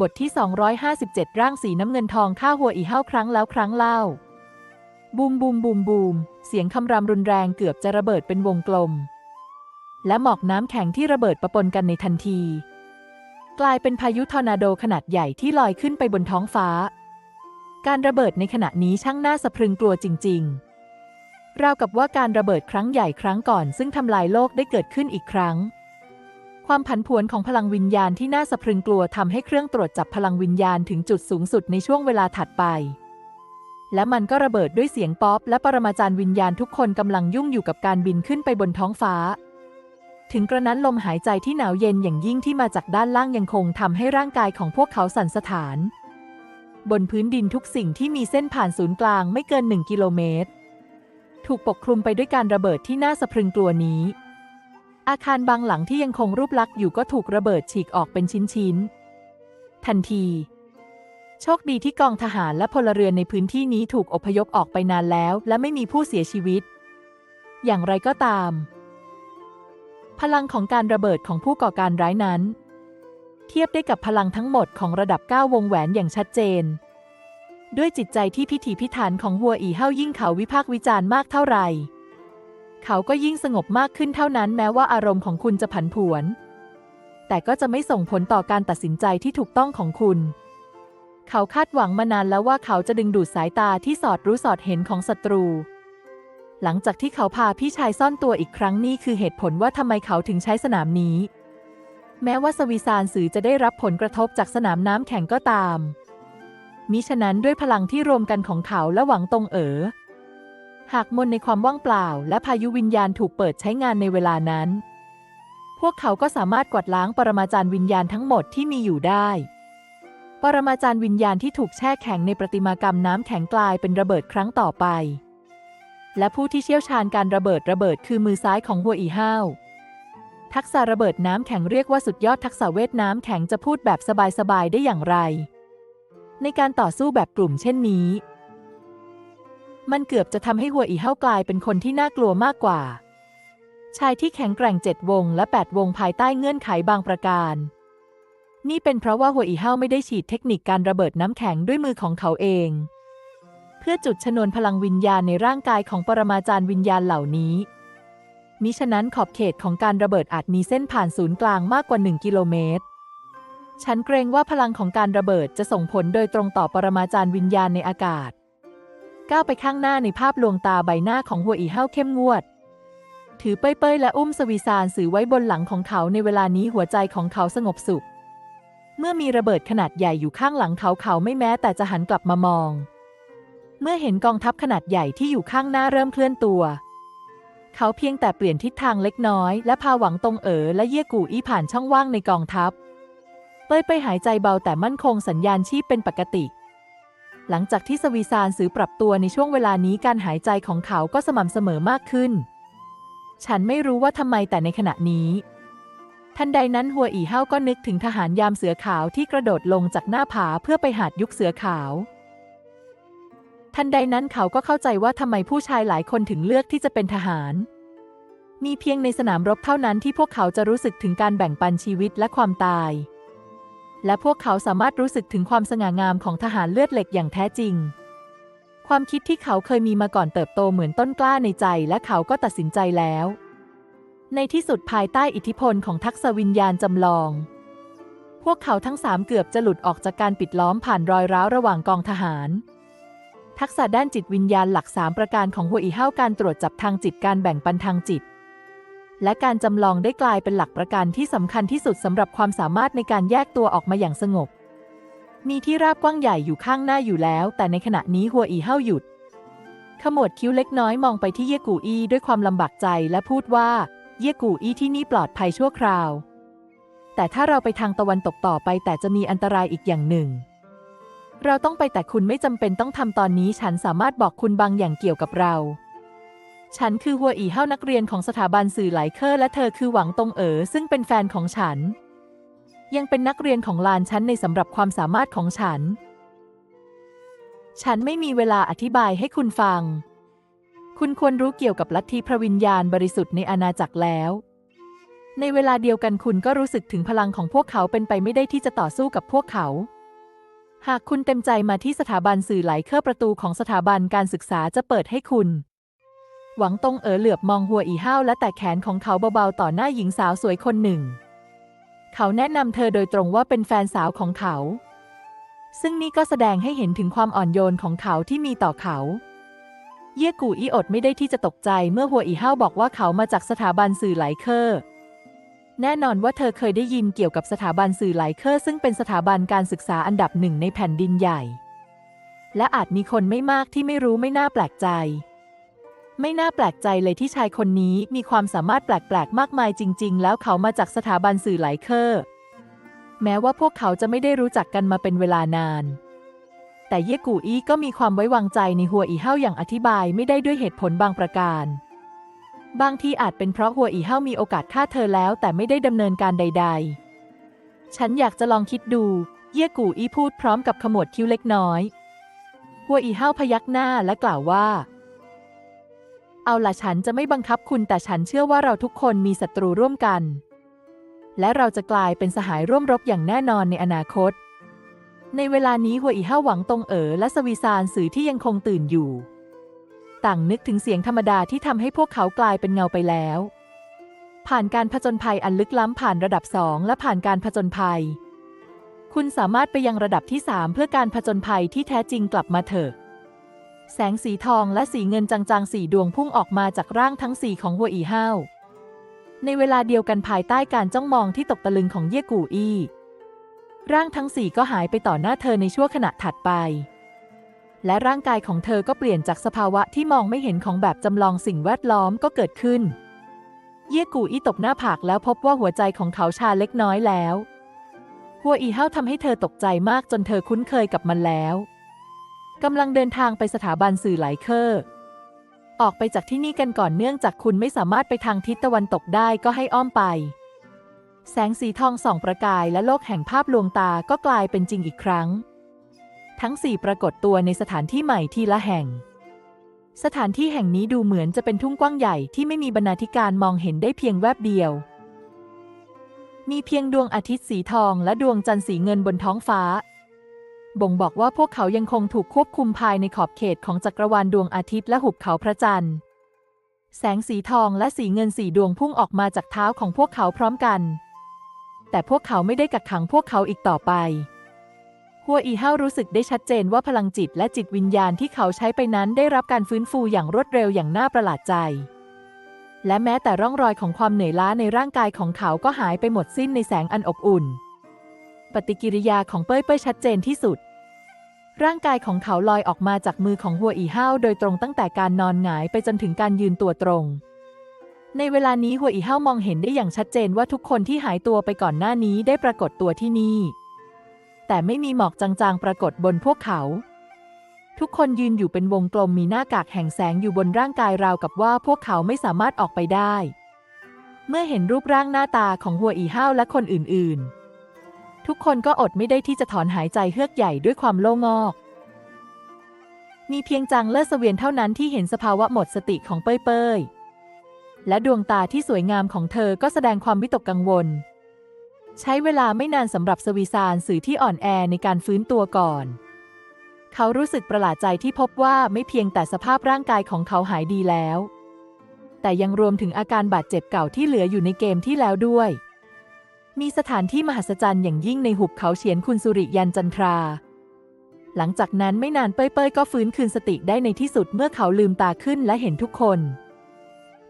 บทที่ 257 ร่างสีน้ำเงินทองฆ่าหัวอีเห้าครั้งแล้วครั้งเล่า บูมบูมบูมบูม เสียงคำรามรุนแรงเกือบจะระเบิดเป็นวงกลม และหมอกน้ำแข็งที่ระเบิดประปนกันในทันที กลายเป็นพายุทอร์นาโดขนาดใหญ่ที่ลอยขึ้นไปบนท้องฟ้า การระเบิดในขณะนี้ช่างน่าสะพรึงกลัวจริง ๆ ราวกับว่าการระเบิดครั้งใหญ่ครั้งก่อน ซึ่งทำลายโลกได้เกิดขึ้นอีกครั้ง ความผันผวนของพลังวิญญาณที่น่าสะพรึงกลัวทำให้เครื่องตรวจจับพลังวิญญาณถึงจุดสูงสุดในช่วงเวลาถัดไป และมันก็ระเบิดด้วยเสียงป๊อป และปรมาจารย์วิญญาณทุกคนกำลังยุ่งอยู่กับการบินขึ้นไปบนท้องฟ้า ถึงกระนั้นลมหายใจที่หนาวเย็นอย่างยิ่งที่มาจากด้านล่างยังคงทำให้ร่างกายของพวกเขาสั่นสะท้าน บนพื้นดินทุกสิ่งที่มีเส้นผ่านศูนย์กลางไม่เกินหนึ่งกิโลเมตรถูกปกคลุมไปด้วยการระเบิดที่น่าสะพรึงกลัวนี้ อาคารบางหลังที่ยังคงรูปลักษณ์อยู่ก็ถูกระเบิดฉีกออกเป็นชิ้นๆ ทันที โชคดีที่กองทหารและพลเรือนในพื้นที่นี้ถูกอพยพออกไปนานแล้ว และไม่มีผู้เสียชีวิต อย่างไรก็ตาม พลังของการระเบิดของผู้ก่อการร้ายนั้น เทียบได้กับพลังทั้งหมดของระดับ 9 วงแหวนอย่างชัดเจน ด้วยจิตใจที่พิถีพิถันของหัวอีเฮายิ่งเขาวิพากษ์วิจารณ์มากเท่าไหร่ เขาก็ยิ่งสงบมากขึ้นเท่านั้นแม้ว่าอารมณ์ของคุณจะผันผวน แต่ก็จะไม่ส่งผลต่อการตัดสินใจที่ถูกต้องของคุณ เขาคาดหวังมานานแล้วว่าเขาจะดึงดูดสายตาที่สอดรู้สอดเห็นของศัตรู หลังจากที่เขาพาพี่ชายซ่อนตัวอีกครั้งนี่คือเหตุผลว่าทำไมเขาถึงใช้สนามนี้ แม้ว่าสวีซานสื่อจะได้รับผลกระทบจากสนามน้ำแข็งก็ตามมิฉะนั้นด้วยพลังที่รวมกันของเขาและหวังตรงเอ๋อ หากมนในความว่างเปล่า และพายุวิญญาณถูกเปิดใช้งานในเวลานั้น พวกเขาก็สามารถกวาดล้างปรมาจารย์วิญญาณทั้งหมดที่มีอยู่ได้ ปรมาจารย์วิญญาณที่ถูกแช่แข็งในประติมากรรมน้ำแข็งกลายเป็นระเบิดครั้งต่อไป และผู้ที่เชี่ยวชาญการระเบิดระเบิดคือมือซ้ายของหัวอีห้าวทักษะระเบิดน้ำแข็งเรียกว่าสุดยอดทักษะเวทน้ำแข็งจะพูดแบบสบายๆได้อย่างไร ในการต่อสู้แบบกลุ่มเช่นนี้ มันเกือบจะทำให้หัวอีเฮ้ากลายเป็นคนที่น่ากลัวมากกว่า ชายที่แข็งแกร่งเจ็ดวง และแปดวงภายใต้เงื่อนไขบางประการ นี่เป็นเพราะว่าหัวอีเฮ้าไม่ได้ฉีดเทคนิคการระเบิดน้ำแข็งด้วยมือของเขาเอง เพื่อจุดชนวนพลังวิญญาณในร่างกายของปรมาจารย์วิญญาณเหล่านี้มิฉะนั้นขอบเขตของการระเบิดอาจมีเส้นผ่านศูนย์กลางมากกว่า 1 กิโลเมตร ฉันเกรงว่าพลังของการระเบิดจะส่งผลโดยตรงต่อปรมาจารย์วิญญาณในอากาศ ก้าวไปข้างหน้าในภาพลวงตาใบหน้าของหัวอีเฮ้าเข้มงวด ถือเป้ยๆและอุ้มสวีซานสื่อไว้บนหลังของเขาในเวลานี้หัวใจของเขาสงบสุข เมื่อมีระเบิดขนาดใหญ่อยู่ข้างหลังเขาเขาไม่แม้แต่จะหันกลับมามอง เมื่อเห็นกองทัพขนาดใหญ่ที่อยู่ข้างหน้าเริ่มเคลื่อนตัว เขาเพียงแต่เปลี่ยนทิศทางเล็กน้อย และพาหวังตรงเอ๋อและเยี่ยกูอี้ผ่านช่องว่างในกองทัพ เป้ยไปหายใจเบาแต่มั่นคงสัญญาณชีพเป็นปกติ หลังจากที่สวีซานสื่อปรับตัวในช่วงเวลานี้การหายใจของเขาก็สม่ำเสมอมากขึ้น ฉันไม่รู้ว่าทำไมแต่ในขณะนี้ ทันใดนั้นหัวอีเฮ้าก็นึกถึงทหารยามเสือขาวที่กระโดดลงจากหน้าผาเพื่อไปหาดยุคเสือขาว ทันใดนั้นเขาก็เข้าใจว่าทำไมผู้ชายหลายคนถึงเลือกที่จะเป็นทหาร มีเพียงในสนามรบเท่านั้นที่พวกเขาจะรู้สึกถึงการแบ่งปันชีวิตและความตาย และพวกเขาสามารถรู้สึกถึงความสง่างามของทหารเลือดเหล็กอย่างแท้จริง ความคิดที่เขาเคยมีมาก่อนเติบโตเหมือนต้นกล้าในใจและเขาก็ตัดสินใจแล้ว ในที่สุดภายใต้อิทธิพลของทักษะวิญญาณจำลอง พวกเขาทั้งสามเกือบจะหลุดออกจากการปิดล้อมผ่านรอยร้าวระหว่างกองทหาร ทักษะด้านจิตวิญญาณหลักสามประการของหัวอีเฮ้าการตรวจจับทางจิตการแบ่งปันทางจิต และการจำลองได้กลายเป็นหลักประกันที่สำคัญที่สุดสำหรับความสามารถในการแยกตัวออกมาอย่างสงบ มีที่ราบกว้างใหญ่อยู่ข้างหน้าอยู่แล้ว แต่ในขณะนี้หัวอีเฮาหยุด ขมวดคิ้วเล็กน้อยมองไปที่เย่กูอี้ด้วยความลำบากใจและพูดว่า เย่กูอี้ที่นี่ปลอดภัยชั่วคราว แต่ถ้าเราไปทางตะวันตกต่อไปแต่จะมีอันตรายอีกอย่างหนึ่งเราต้องไปแต่คุณไม่จำเป็นต้องทำตอนนี้ฉันสามารถบอกคุณบางอย่างเกี่ยวกับเรา ฉันคือหัวอีเฮ้านักเรียนของสถาบันสื่อหลายเคอร์และเธอคือหวังตงเอ๋อซึ่งเป็นแฟนของฉัน ยังเป็นนักเรียนของลานฉันในสำหรับความสามารถของฉัน ฉันไม่มีเวลาอธิบายให้คุณฟัง คุณควรรู้เกี่ยวกับลัทธิพระวิญญาณบริสุทธิ์ในอาณาจักรแล้ว ในเวลาเดียวกันคุณก็รู้สึกถึงพลังของพวกเขาเป็นไปไม่ได้ที่จะต่อสู้กับพวกเขาหากคุณเต็มใจมาที่สถาบันสื่อไหลเคอร์ประตูของสถาบันการศึกษาจะเปิดให้คุณ หวังตงเอ๋อเหลือบมองหัวอีห้าวและแต่แขนของเขาเบาๆต่อหน้าหญิงสาวสวยคนหนึ่ง เขาแนะนำเธอโดยตรงว่าเป็นแฟนสาวของเขา ซึ่งนี่ก็แสดงให้เห็นถึงความอ่อนโยนของเขาที่มีต่อเขา เย่กูอีอดไม่ได้ที่จะตกใจเมื่อหัวอีห้าวบอกว่าเขามาจากสถาบันสื่อไหลเคอร์แน่นอนว่าเธอเคยได้ยินเกี่ยวกับสถาบันสื่อไหลเคอร์ซึ่งเป็นสถาบันการศึกษาอันดับหนึ่งในแผ่นดินใหญ่ และอาจมีคนไม่มากที่ไม่รู้ไม่น่าแปลกใจ ไม่น่าแปลกใจเลยที่ชายคนนี้มีความสามารถแปลกๆ มากมายจริง ๆ แล้วเขามาจากสถาบันสื่อหลายเคอร์แม้ว่าพวกเขาจะไม่ได้รู้จักกันมาเป็นเวลานาน แต่เย่กูอี้ก็มีความไว้วางใจในหัวอีเฮาอย่างอธิบายไม่ได้ด้วยเหตุผลบางประการ บางทีอาจเป็นเพราะหัวอีเฮามีโอกาสฆ่าเธอแล้ว แต่ไม่ได้ดำเนินการใด ๆ ฉันอยากจะลองคิดดู เย่กูอี้พูดพร้อมกับขมวดคิ้วเล็กน้อยหัวอีเฮาพยักหน้าและกล่าวว่า เอาล่ะฉันจะไม่บังคับคุณแต่ฉันเชื่อว่าเราทุกคนมีศัตรูร่วมกัน และเราจะกลายเป็นสหายร่วมรบอย่างแน่นอนในอนาคต ในเวลานี้หัวอีห้าหวังตงเอ๋อและสวีซานสื่อที่ยังคงตื่นอยู่ ต่างนึกถึงเสียงธรรมดาที่ทำให้พวกเขากลายเป็นเงาไปแล้ว ผ่านการผจญภัยอันลึกล้ำผ่านระดับสองและผ่านการผจญภัย คุณสามารถไปยังระดับที่สามเพื่อการผจญภัยที่แท้จริงกลับมาเถอะ แสงสีทองและสีเงินจางๆสี่ดวงพุ่งออกมาจากร่างทั้งสี่ของหัวอีห้าวในเวลาเดียวกันภายใต้การจ้องมองที่ตกตะลึงของเย่กูอี้ร่างทั้งสี่ก็หายไปต่อหน้าเธอในชั่วขณะถัดไป และร่างกายของเธอก็เปลี่ยนจากสภาวะที่มองไม่เห็นของแบบจำลองสิ่งแวดล้อมก็เกิดขึ้น เย่กูอี้ตบหน้าผากแล้วพบว่าหัวใจของเขาชาเล็กน้อยแล้ว หัวอีเฮาทำให้เธอตกใจมากจนเธอคุ้นเคยกับมันแล้ว กำลังเดินทางไปสถาบันสื่อไหลเคอร์ออกไปจากที่นี่กันก่อนเนื่องจากคุณไม่สามารถไปทางทิศตะวันตกได้ก็ให้อ้อมไป แสงสีทองส่องประกายและโลกแห่งภาพลวงตาก็กลายเป็นจริงอีกครั้ง ทั้งสี่ปรากฏตัวในสถานที่ใหม่ทีละแห่ง สถานที่แห่งนี้ดูเหมือนจะเป็นทุ่งกว้างใหญ่ที่ไม่มีบรรณาธิการมองเห็นได้เพียงแวบเดียว มีเพียงดวงอาทิตย์สีทองและดวงจันทร์สีเงินบนท้องฟ้า บ่งบอกว่าพวกเขายังคงถูกควบคุมภายในขอบเขตของจักรวาลดวงอาทิตย์และหุบเขาพระจันทร์ แสงสีทองและสีเงินสีดวงพุ่งออกมาจากเท้าของพวกเขาพร้อมกัน แต่พวกเขาไม่ได้กักขังพวกเขาอีกต่อไปหัวอีเฮารู้สึกได้ชัดเจนว่าพลังจิตและจิตวิญญาณที่เขาใช้ไปนั้นได้รับการฟื้นฟูอย่างรวดเร็วอย่างน่าประหลาดใจ และแม้แต่ร่องรอยของความเหนื่อยล้าในร่างกายของเขาก็หายไปหมดสิ้นในแสงอันอบอุ่น ปฏิกิริยาของเป้ยเป้ยชัดเจนที่สุด ร่างกายของเขาลอยออกมาจากมือของหัวอีห้าวโดยตรงตั้งแต่การนอนหงายไปจนถึงการยืนตัวตรง ในเวลานี้หัวอีห้าวมองเห็นได้อย่างชัดเจนว่าทุกคนที่หายตัวไปก่อนหน้านี้ได้ปรากฏตัวที่นี่ แต่ไม่มีหมอกจางๆปรากฏบนพวกเขาทุกคนยืนอยู่เป็นวงกลมมีหน้ากากแห่งแสงอยู่บนร่างกายราวกับว่าพวกเขาไม่สามารถออกไปได้ เมื่อเห็นรูปร่างหน้าตาของหัวอีห้าวและคนอื่นๆ ทุกคนก็อดไม่ได้ที่จะถอนหายใจเฮือกใหญ่ด้วยความโล่งอก มีเพียงจางเลิศเสวียนเท่านั้นที่เห็นสภาวะหมดสติของเป้ยเป้ยและดวงตาที่สวยงามของเธอก็แสดงความวิตกกังวล ใช้เวลาไม่นานสำหรับสวีซานสื่อที่อ่อนแอในการฟื้นตัวก่อน เขารู้สึกประหลาดใจที่พบว่าไม่เพียงแต่สภาพร่างกายของเขาหายดีแล้ว แต่ยังรวมถึงอาการบาดเจ็บเก่าที่เหลืออยู่ในเกมที่แล้วด้วย มีสถานที่มหัศจรรย์อย่างยิ่งในหุบเขาเฉียนคุณสุริยันจันทรา หลังจากนั้นไม่นานเป้ยเป้ยก็ฟื้นคืนสติได้ในที่สุดเมื่อเขาลืมตาขึ้นและเห็นทุกคน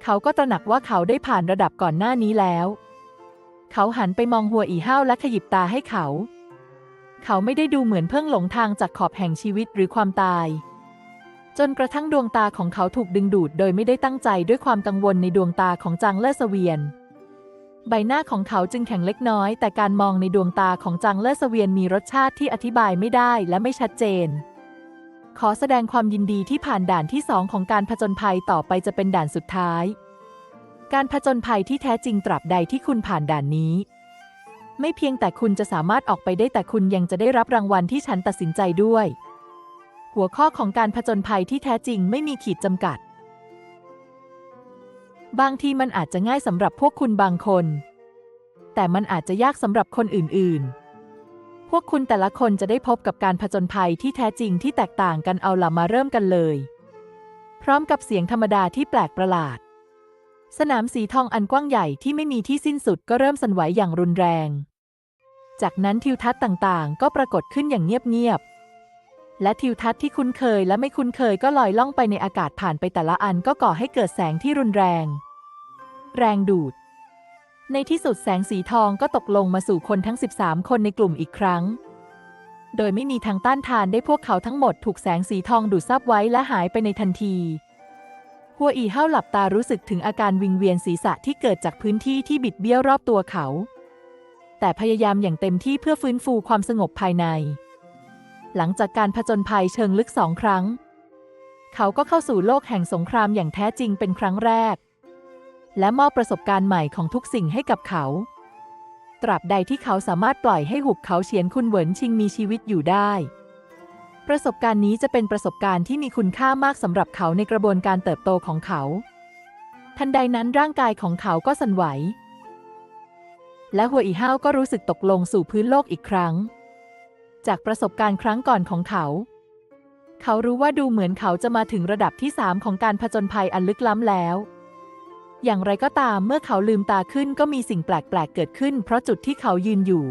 เขาก็ตระหนักว่าเขาได้ผ่านระดับก่อนหน้านี้แล้ว เขาหันไปมองหัวอีห้าวและขยิบตาให้เขา เขาไม่ได้ดูเหมือนเพิ่งหลงทางจากขอบแห่งชีวิตหรือความตาย จนกระทั่งดวงตาของเขาถูกดึงดูดโดยไม่ได้ตั้งใจด้วยความกังวลในดวงตาของจางเลอเสเวียน ใบหน้าของเขาจึงแข็งเล็กน้อย แต่การมองในดวงตาของจางเลอเสเวียนมีรสชาติที่อธิบายไม่ได้และไม่ชัดเจน ขอแสดงความยินดีที่ผ่านด่านที่สองของการผจญภัยต่อไปจะเป็นด่านสุดท้าย การผจญภัยที่แท้จริงตราบใดที่คุณผ่านด่านนี้ ไม่เพียงแต่คุณจะสามารถออกไปได้แต่คุณยังจะได้รับรางวัลที่ฉันตัดสินใจด้วย หัวข้อของการผจญภัยที่แท้จริงไม่มีขีดจำกัด บางทีมันอาจจะง่ายสำหรับพวกคุณบางคน แต่มันอาจจะยากสำหรับคนอื่นๆ พวกคุณแต่ละคนจะได้พบกับการผจญภัยที่แท้จริงที่แตกต่างกันเอาล่ะมาเริ่มกันเลย พร้อมกับเสียงธรรมดาที่แปลกประหลาด สนามสีทองอันกว้างใหญ่ที่ไม่มีที่สิ้นสุดก็เริ่มสั่นไหวอย่างรุนแรง จากนั้นทิวทัศน์ต่างๆ ก็ปรากฏขึ้นอย่างเงียบๆและทิวทัศน์ที่คุ้นเคยและไม่คุ้นเคยก็ลอยล่องไปในอากาศผ่านไปแต่ละอันก็ก่อให้เกิดแสงที่รุนแรง แรงดูด ในที่สุดแสงสีทองก็ตกลงมาสู่คนทั้ง 13 คนในกลุ่มอีกครั้ง โดยไม่มีทางต้านทานได้พวกเขาทั้งหมดถูกแสงสีทองดูดซับไว้และหายไปในทันที หัวอีเห้าหลับตารู้สึกถึงอาการวิงเวียนศีรษะที่เกิดจากพื้นที่ที่บิดเบี้ยวรอบตัวเขา แต่พยายามอย่างเต็มที่เพื่อฟื้นฟูความสงบภายใน หลังจากการผจญภัยเชิงลึกสองครั้ง เขาก็เข้าสู่โลกแห่งสงครามอย่างแท้จริงเป็นครั้งแรก และมอบประสบการณ์ใหม่ของทุกสิ่งให้กับเขา ตราบใดที่เขาสามารถปล่อยให้หุบเขาเฉียนคุณเหวินชิงมีชีวิตอยู่ได้ ประสบการณ์นี้จะเป็นประสบการณ์ที่มีคุณค่ามากสำหรับเขาในกระบวนการเติบโตของเขา ทันใดนั้นร่างกายของเขาก็สั่นไหว และหัวอีห้าวก็รู้สึกตกลงสู่พื้นโลกอีกครั้ง จากประสบการณ์ครั้งก่อนของเขาเขารู้ว่าดูเหมือนเขาจะมาถึงระดับที่สามของการผจญภัยอันลึกล้ำแล้ว อย่างไรก็ตามเมื่อเขาลืมตาขึ้นก็มีสิ่งแปลกๆเกิดขึ้น เพราะจุดที่เขายืนอยู่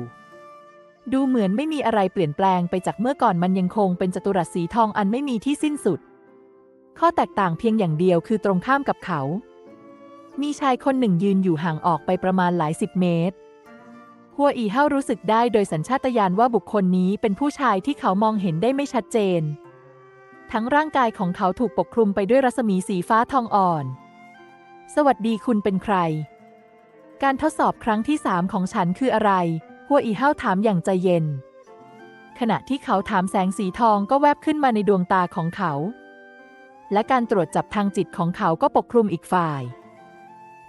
ดูเหมือนไม่มีอะไรเปลี่ยนแปลงไปจากเมื่อก่อนมันยังคงเป็นจัตุรัสสีทองอันไม่มีที่สิ้นสุด ข้อแตกต่างเพียงอย่างเดียวคือตรงข้ามกับเขา มีชายคนหนึ่งยืนอยู่ห่างออกไปประมาณหลายสิบเมตรหัวอีเฮารู้สึกได้โดยสัญชาตญาณว่าบุคคลนี้เป็นผู้ชายที่เขามองเห็นได้ไม่ชัดเจน ทั้งร่างกายของเขาถูกปกคลุมไปด้วยรัศมีสีฟ้าทองอ่อน สวัสดีคุณเป็นใคร การทดสอบครั้งที่สามของฉันคืออะไร หัวอีเฮาถามอย่างใจเย็น ขณะที่เขาถามแสงสีทองก็แวบขึ้นมาในดวงตาของเขา และการตรวจจับทางจิตของเขาก็ปกคลุมอีกฝ่าย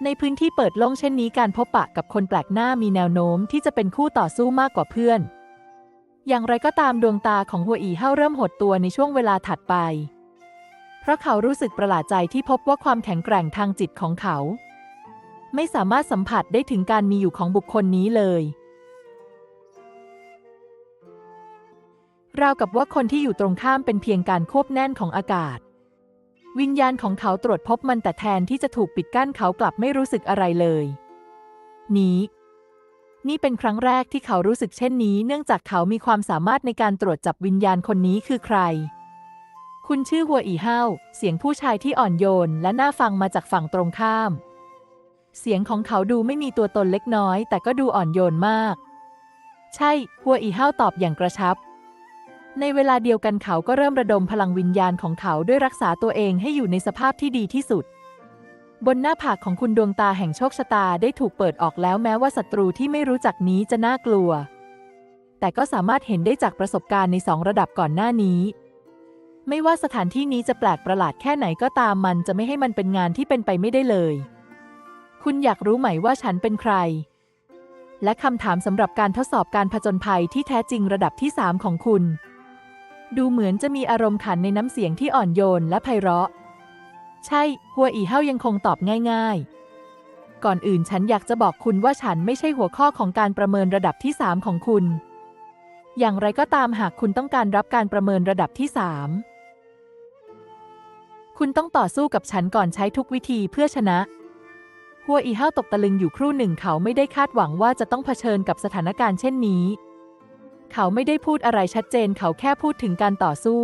ในพื้นที่เปิดโล่งเช่นนี้การพบปะกับคนแปลกหน้ามีแนวโน้มที่จะเป็นคู่ต่อสู้มากกว่าเพื่อน อย่างไรก็ตามดวงตาของหัวอีเฮาเริ่มหดตัวในช่วงเวลาถัดไป เพราะเขารู้สึกประหลาดใจที่พบว่าความแข็งแกร่งทางจิตของเขา ไม่สามารถสัมผัสได้ถึงการมีอยู่ของบุคคลนี้เลย ราวกับว่าคนที่อยู่ตรงข้ามเป็นเพียงการควบแน่นของอากาศ วิญญาณของเขาตรวจพบมันแต่แทนที่จะถูกปิดกั้นเขากลับไม่รู้สึกอะไรเลย นี้นี่เป็นครั้งแรกที่เขารู้สึกเช่นนี้ เนื่องจากเขามีความสามารถในการตรวจจับวิญญาณคนนี้คือใคร คุณชื่อหัวอีเฮาเสียงผู้ชายที่อ่อนโยนและน่าฟังมาจากฝั่งตรงข้าม เสียงของเขาดูไม่มีตัวตนเล็กน้อย แต่ก็ดูอ่อนโยนมาก ใช่ หัวอีเฮาตอบอย่างกระชับ ในเวลาเดียวกันเขาก็เริ่มระดมพลังวิญญาณของเขาด้วยรักษาตัวเองให้อยู่ในสภาพที่ดีที่สุด บนหน้าผากของคุณดวงตาแห่งโชคชะตาได้ถูกเปิดออกแล้วแม้ว่าศัตรูที่ไม่รู้จักนี้จะน่ากลัว แต่ก็สามารถเห็นได้จากประสบการณ์ในสองระดับก่อนหน้านี้ ไม่ว่าสถานที่นี้จะแปลกประหลาดแค่ไหนก็ตามมันจะไม่ให้มันเป็นงานที่เป็นไปไม่ได้เลย คุณอยากรู้ไหมว่าฉันเป็นใคร และคำถามสำหรับการทดสอบการผจญภัยที่แท้จริงระดับที่ 3 ของคุณ ดูเหมือนจะมีอารมณ์ขันในน้ำเสียงที่อ่อนโยนและไพเราะ ใช่ หัวอีเฮายังคงตอบง่าย ๆ ก่อนอื่นฉันอยากจะบอกคุณว่าฉันไม่ใช่หัวข้อของการประเมินระดับที่ 3 ของคุณอย่างไรก็ตามหากคุณต้องการรับการประเมินระดับที่ 3 คุณต้องต่อสู้กับฉันก่อนใช้ทุกวิธีเพื่อชนะ หัวอีเฮาตกตะลึงอยู่ครู่หนึ่งเขาไม่ได้คาดหวังว่าจะต้องเผชิญกับสถานการณ์เช่นนี้ เขาไม่ได้พูดอะไรชัดเจนเขาแค่พูดถึงการต่อสู้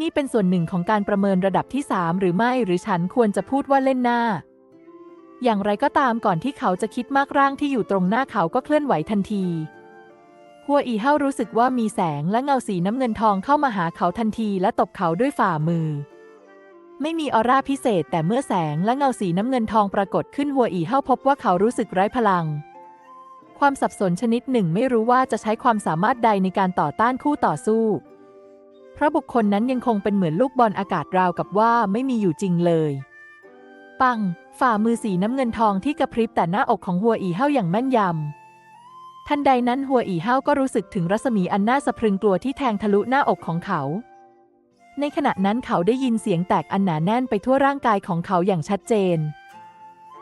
นี่เป็นส่วนหนึ่งของการประเมินระดับที่3หรือไม่หรือฉันควรจะพูดว่าเล่นหน้า อย่างไรก็ตามก่อนที่เขาจะคิดมากร่างที่อยู่ตรงหน้าเขาก็เคลื่อนไหวทันทีหัวอีเฮารู้สึกว่ามีแสงและเงาสีน้ำเงินทองเข้ามาหาเขาทันทีและตบเขาด้วยฝ่ามือ ไม่มีออร่าพิเศษ แต่เมื่อแสงและเงาสีน้ำเงินทองปรากฏขึ้นหัวอีเฮาพบว่าเขารู้สึกไร้พลัง ความสับสนชนิดหนึ่งไม่รู้ว่าจะใช้ความสามารถใดในการต่อต้านคู่ต่อสู้ เพราะบุคคลนั้นยังคงเป็นเหมือนลูกบอลอากาศราวกับว่าไม่มีอยู่จริงเลย ปัง ฝ่ามือสีน้ำเงินทองที่กระพริบแต่หน้าอกของหัวอีเฮาอย่างแม่นยำทันใดนั้นหัวอีเฮาก็รู้สึกถึงรัศมีอันน่าสะพรึงกลัวที่แทงทะลุหน้าอกของเขา ในขณะนั้นเขาได้ยินเสียงแตกอันหนาแน่นไปทั่วร่างกายของเขาอย่างชัดเจน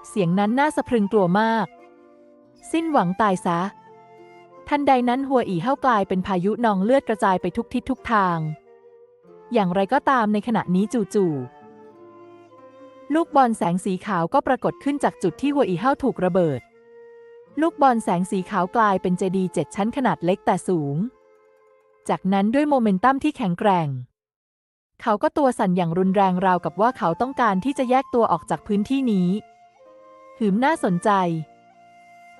เสียงนั้นน่าสะพรึงกลัวมาก สิ้นหวังตายซะ ทันใดนั้นหัวอีเฮากลายเป็นพายุนองเลือดกระจายไปทุกทิศทุกทาง อย่างไรก็ตามในขณะนี้จู่ๆลูกบอลแสงสีขาวก็ปรากฏขึ้นจากจุดที่หัวอีเฮาถูกระเบิด ลูกบอลแสงสีขาวกลายเป็นเจดีย์เจ็ดชั้นขนาดเล็กแต่สูง จากนั้นด้วยโมเมนตัมที่แข็งแกร่ง เขาก็ตัวสั่นอย่างรุนแรงราวกับว่าเขาต้องการที่จะแยกตัวออกจากพื้นที่นี้ หืมน่าสนใจ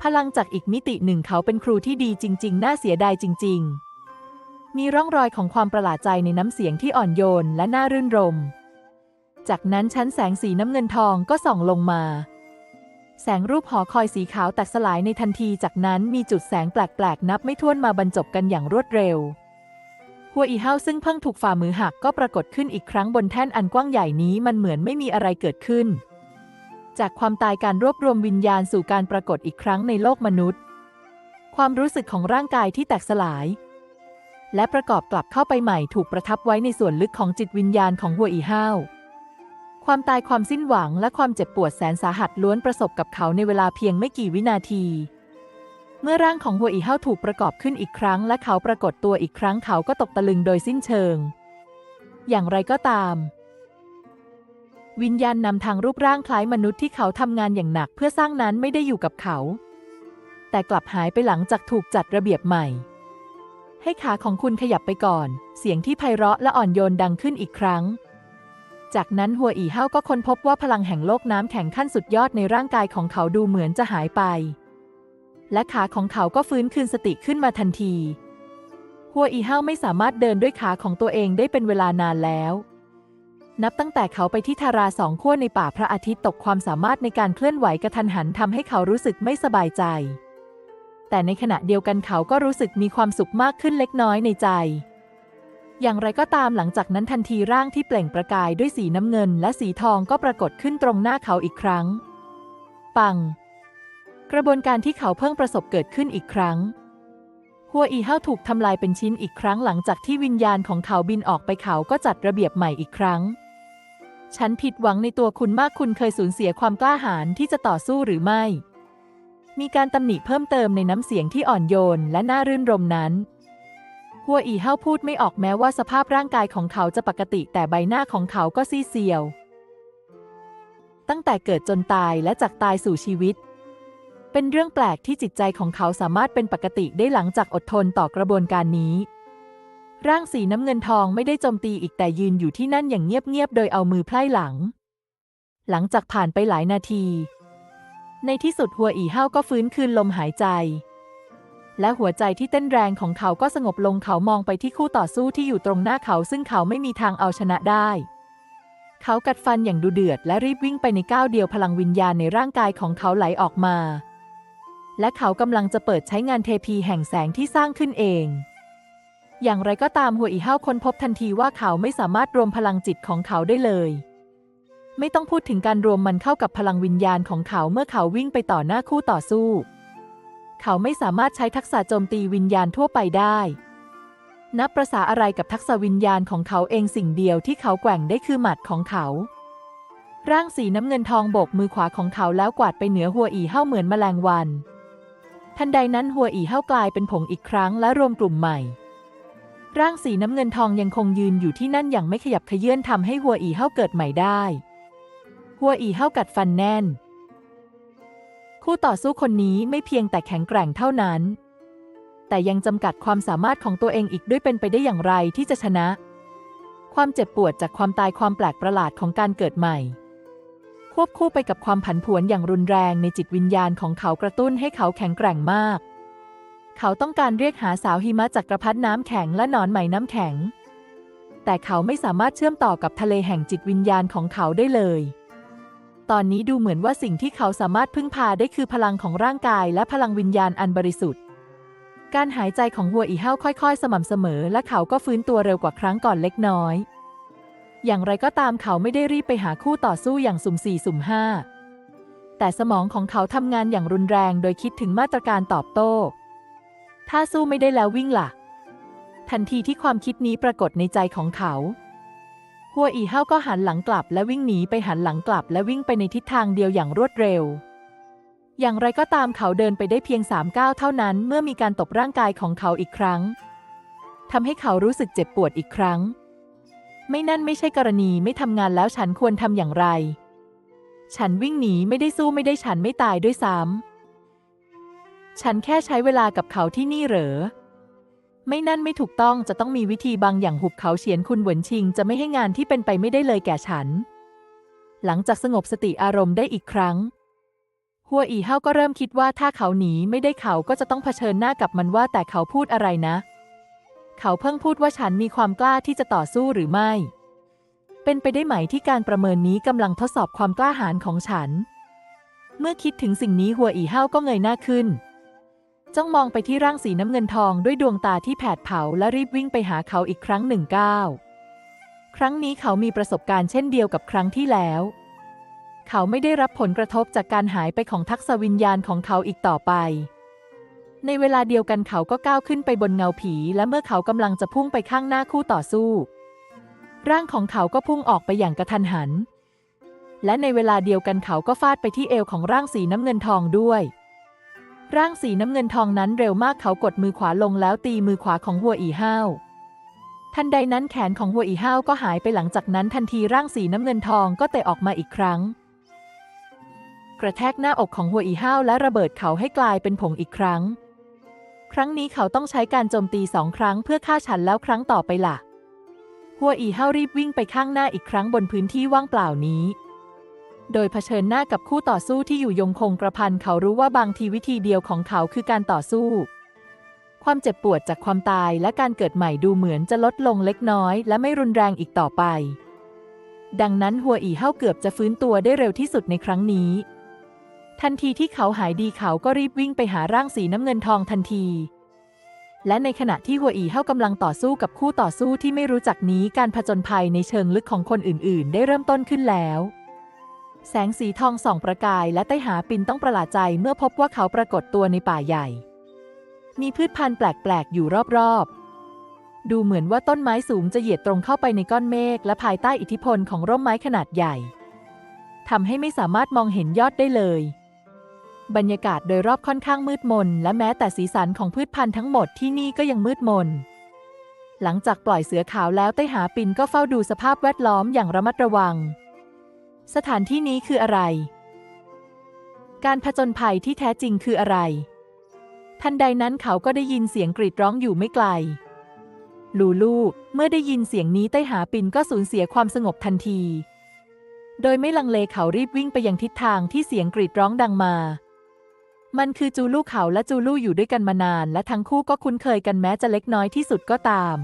พลังจากอีกมิติหนึ่งเขาเป็นครูที่ดีจริง ๆ น่าเสียดายจริง ๆ มีร่องรอยของความประหลาดใจในน้ำเสียงที่อ่อนโยนและน่ารื่นรม จากนั้นชั้นแสงสีน้ำเงินทองก็ส่องลงมา แสงรูปหอคอยสีขาวแตกสลายในทันที จากนั้นมีจุดแสงแปลก ๆ นับไม่ถ้วนมาบรรจบกันอย่างรวดเร็ว หัวอีเฮาซึ่งเพิ่งถูกฝ่ามือหักก็ปรากฏขึ้นอีกครั้งบนแท่นอันกว้างใหญ่นี้มันเหมือนไม่มีอะไรเกิดขึ้น จากความตายการรวบรวมวิญญาณสู่การปรากฏอีกครั้งในโลกมนุษย์ ความรู้สึกของร่างกายที่แตกสลาย และประกอบกลับเข้าไปใหม่ถูกประทับไว้ในส่วนลึกของจิตวิญญาณของหัวอีเฮาความตายความสิ้นหวังและความเจ็บปวดแสนสาหัสล้วนประสบกับเขาในเวลาเพียงไม่กี่วินาที เมื่อร่างของหัวอีเฮาถูกประกอบขึ้นอีกครั้ง และเขาปรากฏตัวอีกครั้งเขาก็ตกตะลึงโดยสิ้นเชิง อย่างไรก็ตาม วิญญาณนำทางรูปร่างคล้ายมนุษย์ที่เขาทำงานอย่างหนักเพื่อสร้างนั้นไม่ได้อยู่กับเขา แต่กลับหายไปหลังจากถูกจัดระเบียบใหม่ ให้ขาของคุณขยับไปก่อน เสียงที่ไพเราะและอ่อนโยนดังขึ้นอีกครั้ง จากนั้นหัวอีเฮาก็ค้นพบว่าพลังแห่งโลกน้ำแข็งขั้นสุดยอดในร่างกายของเขาดูเหมือนจะหายไป และขาของเขาก็ฟื้นคืนสติขึ้นมาทันที หัวอีเฮาไม่สามารถเดินด้วยขาของตัวเองได้เป็นเวลานานแล้ว นับตั้งแต่เขาไปที่ทาราสองขั้วในป่าพระอาทิตย์ตกความสามารถในการเคลื่อนไหวกระทันหันทำให้เขารู้สึกไม่สบายใจ แต่ในขณะเดียวกันเขาก็รู้สึกมีความสุขมากขึ้นเล็กน้อยในใจอย่างไรก็ตามหลังจากนั้นทันทีร่างที่เปล่งประกายด้วยสีน้ำเงินและสีทองก็ปรากฏขึ้นตรงหน้าเขาอีกครั้ง ปัง กระบวนการที่เขาเพิ่งประสบเกิดขึ้นอีกครั้ง หัวอีเฮาถูกทำลายเป็นชิ้นอีกครั้งหลังจากที่วิญญาณของเขาบินออกไปเขาก็จัดระเบียบใหม่อีกครั้ง ฉันผิดหวังในตัวคุณมากคุณเคยสูญเสียความกล้าหาญที่จะต่อสู้หรือไม่ มีการตำหนิเพิ่มเติมในน้ำเสียงที่อ่อนโยนและน่ารื่นรมนั้นหัวอีเฮาพูดไม่ออกแม้ว่าสภาพร่างกายของเขาจะปกติแต่ใบหน้าของเขาก็ซีเซียว ตั้งแต่เกิดจนตายและจากตายสู่ชีวิต เป็นเรื่องแปลกที่จิตใจของเขาสามารถเป็นปกติได้หลังจากอดทนต่อกระบวนการนี้ ร่างสีน้ำเงินทองไม่ได้โจมตีอีกแต่ยืนอยู่ที่นั่นอย่างเงียบๆ โดยเอามือไพล่หลัง หลังจากผ่านไปหลายนาที ในที่สุดหัวอีเฮาก็ฟื้นคืนลมหายใจ และหัวใจที่เต้นแรงของเขาก็สงบลงเขามองไปที่คู่ต่อสู้ที่อยู่ตรงหน้าเขาซึ่งเขาไม่มีทางเอาชนะได้เขากัดฟันอย่างดุเดือดและรีบวิ่งไปในก้าวเดียวพลังวิญญาณในร่างกายของเขาไหลออกมา และเขากำลังจะเปิดใช้งานเทพีแห่งแสงที่สร้างขึ้นเอง อย่างไรก็ตามหัวอีเฮาค้นพบทันทีว่าเขาไม่สามารถรวมพลังจิตของเขาได้เลย ไม่ต้องพูดถึงการรวมมันเข้ากับพลังวิญญาณของเขาเมื่อเขาวิ่งไปต่อหน้าคู่ต่อสู้ เขาไม่สามารถใช้ทักษะโจมตีวิญญาณทั่วไปได้ นับประษาอะไรกับทักษะวิญญาณของเขาเองสิ่งเดียวที่เขาแกว่งได้คือหมัดของเขาร่างสีน้ำเงินทองโบกมือขวาของเขาแล้วกวาดไปเหนือหัวอีเฮาเหมือนแมลงวัน ทันใดนั้นหัวอีเฮากลายเป็นผงอีกครั้งและรวมกลุ่มใหม่ ร่างสีน้ำเงินทองยังคงยืนอยู่ที่นั่นอย่างไม่ขยับเขยื่นทำให้หัวอีเฮาเกิดใหม่ได้ หัวอีเฮากัดฟันแน่น คู่ต่อสู้คนนี้ไม่เพียงแต่แข็งแกร่งเท่านั้น แต่ยังจำกัดความสามารถของตัวเองอีกด้วยเป็นไปได้อย่างไรที่จะชนะ ความเจ็บปวดจากความตายความแปลกประหลาดของการเกิดใหม่ ควบคู่ไปกับความผันผวนอย่างรุนแรงในจิตวิญญาณของเขากระตุ้นให้เขาแข็งแกร่งมาก เขาต้องการเรียกหาสาวหิมะจักกรพรรดิน้ำแข็งและหนอนไหมน้ำแข็ง แต่เขาไม่สามารถเชื่อมต่อกับทะเลแห่งจิตวิญญาณของเขาได้เลย ตอนนี้ดูเหมือนว่าสิ่งที่เขาสามารถพึ่งพาได้คือพลังของร่างกายและพลังวิญญาณอันบริสุทธิ์ การหายใจของหัวอีเฮาค่อย ๆ สม่ำเสมอ และเขาก็ฟื้นตัวเร็วกว่าครั้งก่อนเล็กน้อย อย่างไรก็ตามเขาไม่ได้รีบไปหาคู่ต่อสู้อย่างสุ่มสี่สุ่มห้า แต่สมองของเขาทำงานอย่างรุนแรงโดยคิดถึงมาตรการตอบโต้ ถ้าสู้ไม่ได้แล้ววิ่งล่ะ ทันทีที่ความคิดนี้ปรากฏในใจของเขาหัวอีเฮาก็หันหลังกลับและวิ่งหนีไปหันหลังกลับและวิ่งไปในทิศทางเดียวอย่างรวดเร็ว อย่างไรก็ตามเขาเดินไปได้เพียงสามก้าวเท่านั้น เมื่อมีการตบร่างกายของเขาอีกครั้งทำให้เขารู้สึกเจ็บปวดอีกครั้ง ไม่นั่นไม่ใช่กรณีไม่ทำงานแล้วฉันควรทำอย่างไร ฉันวิ่งหนีไม่ได้สู้ไม่ได้ฉันไม่ตายด้วยซ้ำฉันแค่ใช้เวลากับเขาที่นี่เหรอ ไม่นั่นไม่ถูกต้องจะต้องมีวิธีบางอย่างหุบเขาเฉียนคุณเหวินชิง จะไม่ให้งานที่เป็นไปไม่ได้เลยแก่ฉัน หลังจากสงบสติอารมณ์ได้อีกครั้ง หัวอีเฮาก็เริ่มคิดว่าถ้าเขาหนีไม่ได้เขาก็จะต้องเผชิญหน้ากับมันว่าแต่เขาพูดอะไรนะ เขาเพิ่งพูดว่าฉันมีความกล้าที่จะต่อสู้หรือไม่ เป็นไปได้ไหมที่การประเมินนี้กำลังทดสอบความกล้าหาญของฉัน เมื่อคิดถึงสิ่งนี้หัวอีเฮาก็เงยหน้าขึ้น จ้องมองไปที่ร่างสีน้ำเงินทองด้วยดวงตาที่แผดเผาและรีบวิ่งไปหาเขาอีกครั้งหนึ่งก้าวครั้งนี้เขามีประสบการณ์เช่นเดียวกับครั้งที่แล้ว เขาไม่ได้รับผลกระทบจากการหายไปของทักษะวิญญาณของเขาอีกต่อไป ในเวลาเดียวกันเขาก็ก้าวขึ้นไปบนเงาผี และเมื่อเขากำลังจะพุ่งไปข้างหน้าคู่ต่อสู้ ร่างของเขาก็พุ่งออกไปอย่างกระทันหัน และในเวลาเดียวกันเขาก็ฟาดไปที่เอวของร่างสีน้ำเงินทองด้วย ร่างสีน้ำเงินทองนั้นเร็วมากเขากดมือขวาลงแล้วตีมือขวาของหัวอีห้าวทันใดนั้นแขนของหัวอีห้าวก็หายไปหลังจากนั้นทันทีร่างสีน้ำเงินทองก็เตะออกมาอีกครั้ง กระแทกหน้าอกของหัวอีห้าวและระเบิดเขาให้กลายเป็นผงอีกครั้ง ครั้งนี้เขาต้องใช้การโจมตีสองครั้งเพื่อฆ่าฉันแล้วครั้งต่อไปล่ะ หัวอีห้ารีบวิ่งไปข้างหน้าอีกครั้งบนพื้นที่ว่างเปล่านี้ โดยเผชิญหน้ากับคู่ต่อสู้ที่อยู่ยงคงกระพันเขารู้ว่าบางทีวิธีเดียวของเขาคือการต่อสู้ ความเจ็บปวดจากความตายและการเกิดใหม่ดูเหมือนจะลดลงเล็กน้อย และไม่รุนแรงอีกต่อไป ดังนั้นหัวอีเฮาเกือบจะฟื้นตัวได้เร็วที่สุดในครั้งนี้ ทันทีที่เขาหายดีเขาก็รีบวิ่งไปหาร่างสีน้ำเงินทองทันที และในขณะที่หัวอีเฮากำลังต่อสู้กับคู่ต่อสู้ที่ไม่รู้จักนี้การผจญภัยในเชิงลึกของคนอื่น ๆ ได้เริ่มต้นขึ้นแล้ว แสงสีทองส่องประกายและไต้หาปินต้องประหลาดใจเมื่อพบว่าเขาปรากฏตัวในป่าใหญ่ มีพืชพันธุ์แปลก ๆ อยู่รอบ ๆดูเหมือนว่าต้นไม้สูงจะเหยียดตรงเข้าไปในก้อนเมฆและภายใต้อิทธิพลของร่มไม้ขนาดใหญ่ทำให้ไม่สามารถมองเห็นยอดได้เลย บรรยากาศโดยรอบค่อนข้างมืดมน และแม้แต่สีสันของพืชพันธุ์ทั้งหมดที่นี่ก็ยังมืดมน หลังจากปล่อยเสือขาวแล้วไต้หาปินก็เฝ้าดูสภาพแวดล้อมอย่างระมัดระวัง สถานที่นี้คืออะไร การผจญภัยที่แท้จริงคืออะไร ทันใดนั้นเขาก็ได้ยินเสียงกรีดร้องอยู่ไม่ไกล ลูลูเมื่อได้ยินเสียงนี้ไต้หาปินก็สูญเสียความสงบทันที โดยไม่ลังเลเขารีบวิ่งไปยังทิศทางที่เสียงกรีดร้องดังมา มันคือจูลู่เขาและจูลู่อยู่ด้วยกันมานาน และทั้งคู่ก็คุ้นเคยกันแม้จะเล็กน้อยที่สุดก็ตาม